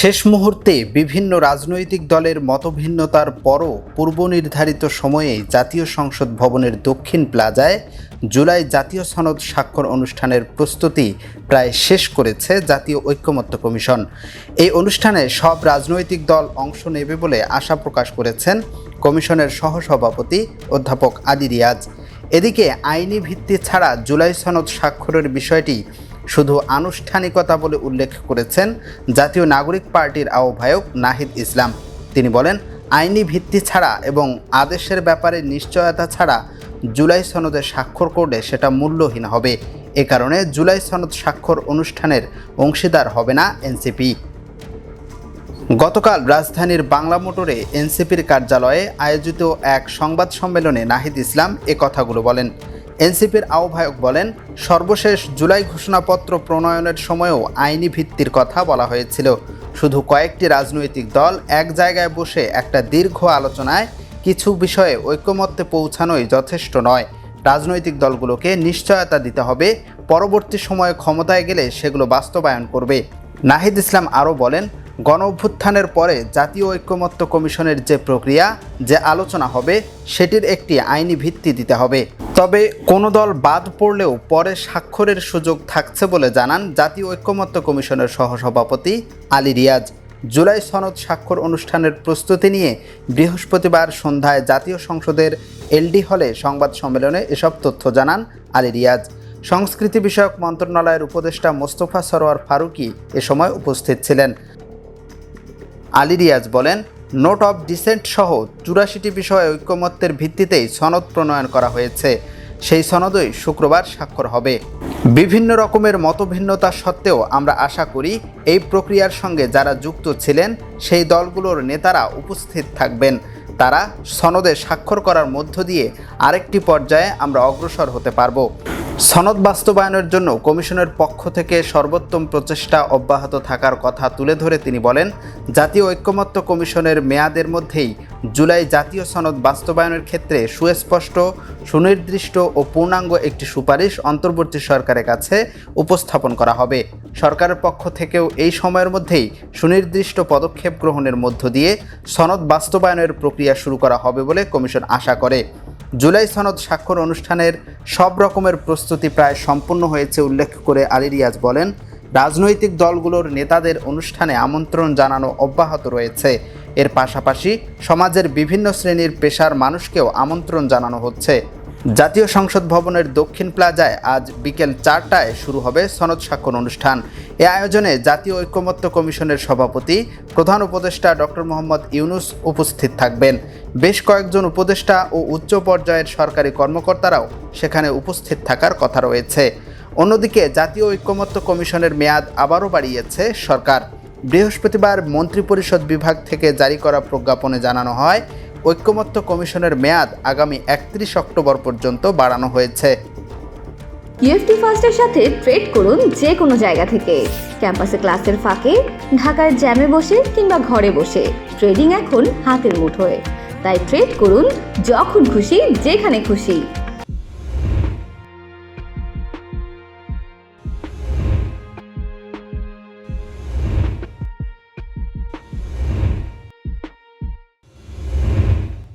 শেষ মুহূর্তে বিভিন্ন রাজনৈতিক দলের মতভিন্নতার পরও পূর্ব নির্ধারিত সময়ে জাতীয় সংসদ ভবনের দক্ষিণ প্লাজায় জুলাই জাতীয় সনদ স্বাক্ষর অনুষ্ঠানের প্রস্তুতি প্রায় শেষ করেছে জাতীয় ঐক্যমত্য কমিশন। এই অনুষ্ঠানে সব রাজনৈতিক দল অংশ নেবে বলে আশা প্রকাশ করেছেন কমিশনের সহসভাপতি অধ্যাপক আদি রিয়াজ। এদিকে আইনি ভিত্তি ছাড়া জুলাই সনদ স্বাক্ষরের বিষয়টি শুধু আনুষ্ঠানিকতা বলে উল্লেখ করেছেন জাতীয় নাগরিক পার্টির আহ্বায়ক নাহিদ ইসলাম। তিনি বলেন, আইনি ভিত্তি ছাড়া এবং আদেশের ব্যাপারে নিশ্চয়তা ছাড়া জুলাই সনদে স্বাক্ষর করলে সেটা মূল্যহীন হবে। এ কারণে জুলাই সনদ স্বাক্ষর অনুষ্ঠানের অংশীদার হবে না এনসিপি। গতকাল রাজধানীর বাংলা মোটরে এনসিপির কার্যালয়ে আয়োজিত এক সংবাদ সম্মেলনে নাহিদ ইসলাম এ কথাগুলো বলেন। এনসিপির আহ্বায়ক বলেন, সর্বশেষ জুলাই ঘোষণাপত্র প্রণয়নের সময়ও আইনি ভিত্তির কথা বলা হয়েছিল। শুধু কয়েকটি রাজনৈতিক দল এক জায়গায় বসে একটা দীর্ঘ আলোচনায় কিছু বিষয়ে ঐক্যমত্যে পৌঁছানোই যথেষ্ট নয়। রাজনৈতিক দলগুলোকে নিশ্চয়তা দিতে হবে, পরবর্তী সময়ে ক্ষমতায় গেলে সেগুলো বাস্তবায়ন করবে। নাহিদ ইসলাম আরও বলেন গণ অভ্যুত্থানের পরে জাতীয় ঐক্যমত্য কমিশনের যে প্রক্রিয়া, যে আলোচনা হবে, সেটির একটি আইনি ভিত্তি দিতে হবে। তবে কোনো দল বাদ পড়লেও পরে স্বাক্ষরের সুযোগ থাকছে বলে জানান জাতীয় ঐক্যমত্য কমিশনের সহসভাপতি আলী রিয়াজ। জুলাই সনদ স্বাক্ষর অনুষ্ঠানের প্রস্তুতি নিয়ে বৃহস্পতিবার সন্ধ্যায় জাতীয় সংসদের এলডি হলে সংবাদ সম্মেলনে এসব তথ্য জানান আলী রিয়াজ। সংস্কৃতি বিষয়ক মন্ত্রণালয়ের উপদেষ্টা মোস্তফা সরোয়ার ফারুকি এ সময় উপস্থিত ছিলেন। আলী রিয়াজ বলেন, নোট অফ ডিসেন্ট সহ চুরাশিটি বিষয়ে ঐক্যমত্যের ভিত্তিতেই সনদ প্রণয়ন করা হয়েছে। সেই সনদই শুক্রবার স্বাক্ষর হবে। বিভিন্ন রকমের মতভিন্নতা সত্ত্বেও আমরা আশা করি, এই প্রক্রিয়ার সঙ্গে যারা যুক্ত ছিলেন, সেই দলগুলোর নেতারা উপস্থিত থাকবেন। তারা সনদে স্বাক্ষর করার মধ্য দিয়ে আরেকটি পর্যায়ে আমরা অগ্রসর হতে পারব। সনদ বাস্তবায়নের জন্য কমিশনের পক্ষ থেকে সর্বোত্তম প্রচেষ্টা অব্যাহত থাকার কথা তুলে ধরে তিনি বলেন, জাতীয় ঐক্যমত্য কমিশনের মেয়াদের মধ্যেই জুলাই জাতীয় সনদ বাস্তবায়নের ক্ষেত্রে সুস্পষ্ট, সুনির্দিষ্ট ও পূর্ণাঙ্গ একটি সুপারিশ অন্তর্বর্তী সরকারের কাছে উপস্থাপন করা হবে। সরকারের পক্ষ থেকেও এই সময়ের মধ্যেই সুনির্দিষ্ট পদক্ষেপ গ্রহণের মধ্য দিয়ে সনদ বাস্তবায়নের প্রক্রিয়া শুরু করা হবে বলে কমিশন আশা করে। জুলাই সনদ স্বাক্ষর অনুষ্ঠানের সব রকমের প্রস্তুতি প্রায় সম্পূর্ণ হয়েছে উল্লেখ করে আলী রিয়াজ বলেন, রাজনৈতিক দলগুলোর নেতাদের অনুষ্ঠানে আমন্ত্রণ জানানো অব্যাহত রয়েছে। এর পাশাপাশি সমাজের বিভিন্ন শ্রেণির পেশার মানুষকেও আমন্ত্রণ জানানো হচ্ছে। জাতীয় সংসদ ভবনের দক্ষিণ প্লাজায় আজ বিকেল চারটায় শুরু হবে সনদ স্বাক্ষর অনুষ্ঠান। এ আয়োজনে জাতীয় ঐক্যমত্য কমিশনের সভাপতি, প্রধান উপদেষ্টা ডক্টর মোহাম্মদ ইউনুস উপস্থিত থাকবেন। বেশ কয়েকজন উপদেষ্টা ও উচ্চ পর্যায়ের সরকারি কর্মকর্তারাও সেখানে উপস্থিত থাকার কথা রয়েছে। অন্যদিকে জাতীয় ঐক্যমত্য কমিশনের মেয়াদ আবারও বাড়িয়েছে সরকার। বৃহস্পতিবার মন্ত্রিপরিষদ বিভাগ থেকে জারি করা প্রজ্ঞাপনে জানানো হয় ঐক্যমত্য কমিশনের মেয়াদ আগামী একত্রিশ অক্টোবর পর্যন্ত বাড়ানো হয়েছে। ইউএফটি ফার্স্টের সাথে ট্রেড করুন যে কোনো জায়গা থেকে। ক্যাম্পাসে ক্লাসের ফাঁকে, ঢাকার জ্যামে বসে কিংবা ঘরে বসে। ট্রেডিং এখন হাতের মুঠোয়। তাই ট্রেড করুন যখন খুশি, যেখানে খুশি।